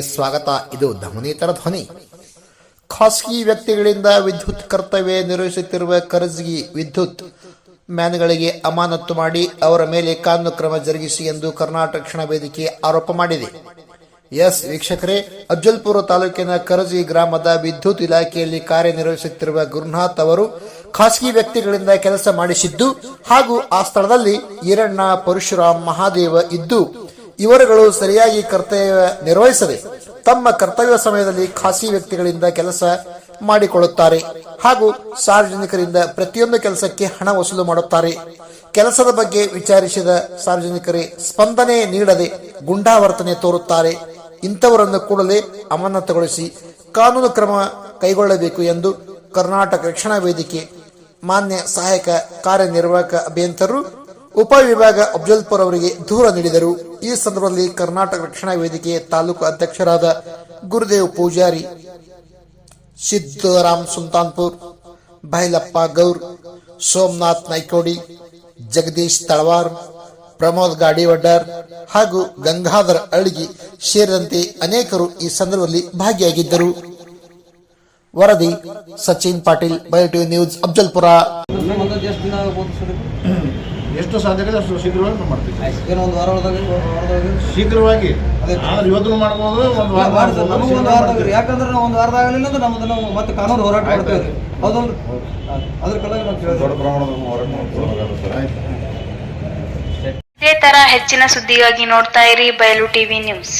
ಸ್ವಾಗತ. ಇದು ಧಮನಿತರ ಧ್ವನಿ. ಖಾಸಗಿ ವ್ಯಕ್ತಿಗಳಿಂದ ವಿದ್ಯುತ್ ಕರ್ತವ್ಯ ನಿರ್ವಹಿಸುತ್ತಿರುವ ಖರ್ಜಗಿ ವಿದ್ಯುತ್ ಮ್ಯಾನ್ಗಳಿಗೆ ಅಮಾನತು ಮಾಡಿ ಅವರ ಮೇಲೆ ಕಾನೂನು ಕ್ರಮ ಜರುಗಿಸಿ ಎಂದು ಕರ್ನಾಟಕ ರಕ್ಷಣಾ ವೇದಿಕೆ ಆರೋಪ ಮಾಡಿದೆ. ಎಸ್ ವೀಕ್ಷಕರೇ, ಅಜ್ಜಲ್ಪುರ ತಾಲೂಕಿನ ಕರಜಿ ಗ್ರಾಮದ ವಿದ್ಯುತ್ ಇಲಾಖೆಯಲ್ಲಿ ಕಾರ್ಯನಿರ್ವಹಿಸುತ್ತಿರುವ ಗುರುನಾಥ್ ಅವರು ಖಾಸಗಿ ವ್ಯಕ್ತಿಗಳಿಂದ ಕೆಲಸ ಮಾಡಿಸಿದ್ದು ಹಾಗೂ ಆ ಸ್ಥಳದಲ್ಲಿ ಈರಣ್ಣ ಪರಶುರಾಮ್ ಮಹಾದೇವ ಇದ್ದು ಇವರುಗಳು ಸರಿಯಾಗಿ ಕರ್ತವ್ಯ ನಿರ್ವಹಿಸದೆ ತಮ್ಮ ಕರ್ತವ್ಯ ಸಮಯದಲ್ಲಿ ಖಾಸಗಿ ವ್ಯಕ್ತಿಗಳಿಂದ ಕೆಲಸ ಮಾಡಿಕೊಳ್ಳುತ್ತಾರೆ ಹಾಗೂ ಸಾರ್ವಜನಿಕರಿಂದ ಪ್ರತಿಯೊಂದು ಕೆಲಸಕ್ಕೆ ಹಣ ವಸೂಲು ಮಾಡುತ್ತಾರೆ. ಕೆಲಸದ ಬಗ್ಗೆ ವಿಚಾರಿಸಿದ ಸಾರ್ವಜನಿಕರೇ, ಸ್ಪಂದನೆ ನೀಡದೆ ಗುಂಡಾವರ್ತನೆ ತೋರುತ್ತಾರೆ. ಇಂಥವರನ್ನು ಕೂಡಲೇ ಅಮಾನತುಗೊಳಿಸಿ ಕಾನೂನು ಕ್ರಮ ಕೈಗೊಳ್ಳಬೇಕು ಎಂದು ಕರ್ನಾಟಕ ರಕ್ಷಣಾ ವೇದಿಕೆ ಮಾನ್ಯ ಸಹಾಯಕ ಕಾರ್ಯನಿರ್ವಾಹಕ ಅಭಿಯಂತರರು ಉಪವಿಭಾಗ ಅಫ್ಜಲ್ಪುರ್ ಅವರಿಗೆ ದೂರ ನೀಡಿದರು. ಈ ಸಂದರ್ಭದಲ್ಲಿ ಕರ್ನಾಟಕ ರಕ್ಷಣಾ ವೇದಿಕೆ ತಾಲೂಕು ಅಧ್ಯಕ್ಷರಾದ ಗುರುದೇವ್ ಪೂಜಾರಿ ಸಿದ್ದರಾಮ್ ಸುಲ್ತಾನ್ಪುರ್, ಭೈಲಪ್ಪ ಗೌರ್, ಸೋಮನಾಥ್ ನೈಕೋಡಿ, ಜಗದೀಶ್ ತಳವಾರ್, ಪ್ರಮೋದ್ ಗಾಡಿವಡ್ಡರ್ ಹಾಗೂ ಗಂಗಾಧರ ಅಳ್ಗಿ ಸೇರಿದಂತೆ ಅನೇಕರು ಈ ಸಂದರ್ಭದಲ್ಲಿ ಭಾಗಿಯಾಗಿದ್ದರು. ವರದಿ ಸಚಿನ್ ಪಾಟೀಲ್ ಬಯೋಟಿವ್ ನ್ಯೂಸ್ ಅಫ್ಜಲ್ಪುರ ಎಷ್ಟು ದಿನ ಆಗ್ಬೋದು ಸರ್ ಇದು? ಎಷ್ಟು ಸಾಧ್ಯ ಇದೆ ಅಷ್ಟು ಶೀಘ್ರವಾಗಿ ನಾವು ಮಾಡ್ತೀವಿ. ಏನೋ ಒಂದು ವಾರ ಒಳಗಾಗಿ ಶೀಘ್ರವಾಗಿ. ಆದ್ರೆ ಇವತ್ತು ಮಾಡ್ಬೋದು ಒಂದು ವಾರ ಒಂದು ವಾರದಾಗ. ಯಾಕಂದ್ರೆ ನಾವು ಒಂದು ವಾರದಾಗ ಆಗಲಿಲ್ಲ ಅಂದ್ರೆ ನಮ್ಮದು ನಾವು ಮತ್ತೆ ಕಾನೂನು ಹೋರಾಟ ಮಾಡ್ತೇವೆ ಹೌದಲ್ರಿ? ಅದ್ರ ಕಲಾಗಿ ನಾವು ಕೇಳಿದ್ವಿ ಆಯ್ತು. ಇದೇ ತರ ಹೆಚ್ಚಿನ ಸುದ್ದಿಗಾಗಿ ನೋಡ್ತಾ ಇರಿ ಬಯಲು ಟಿವಿ ನ್ಯೂಸ್.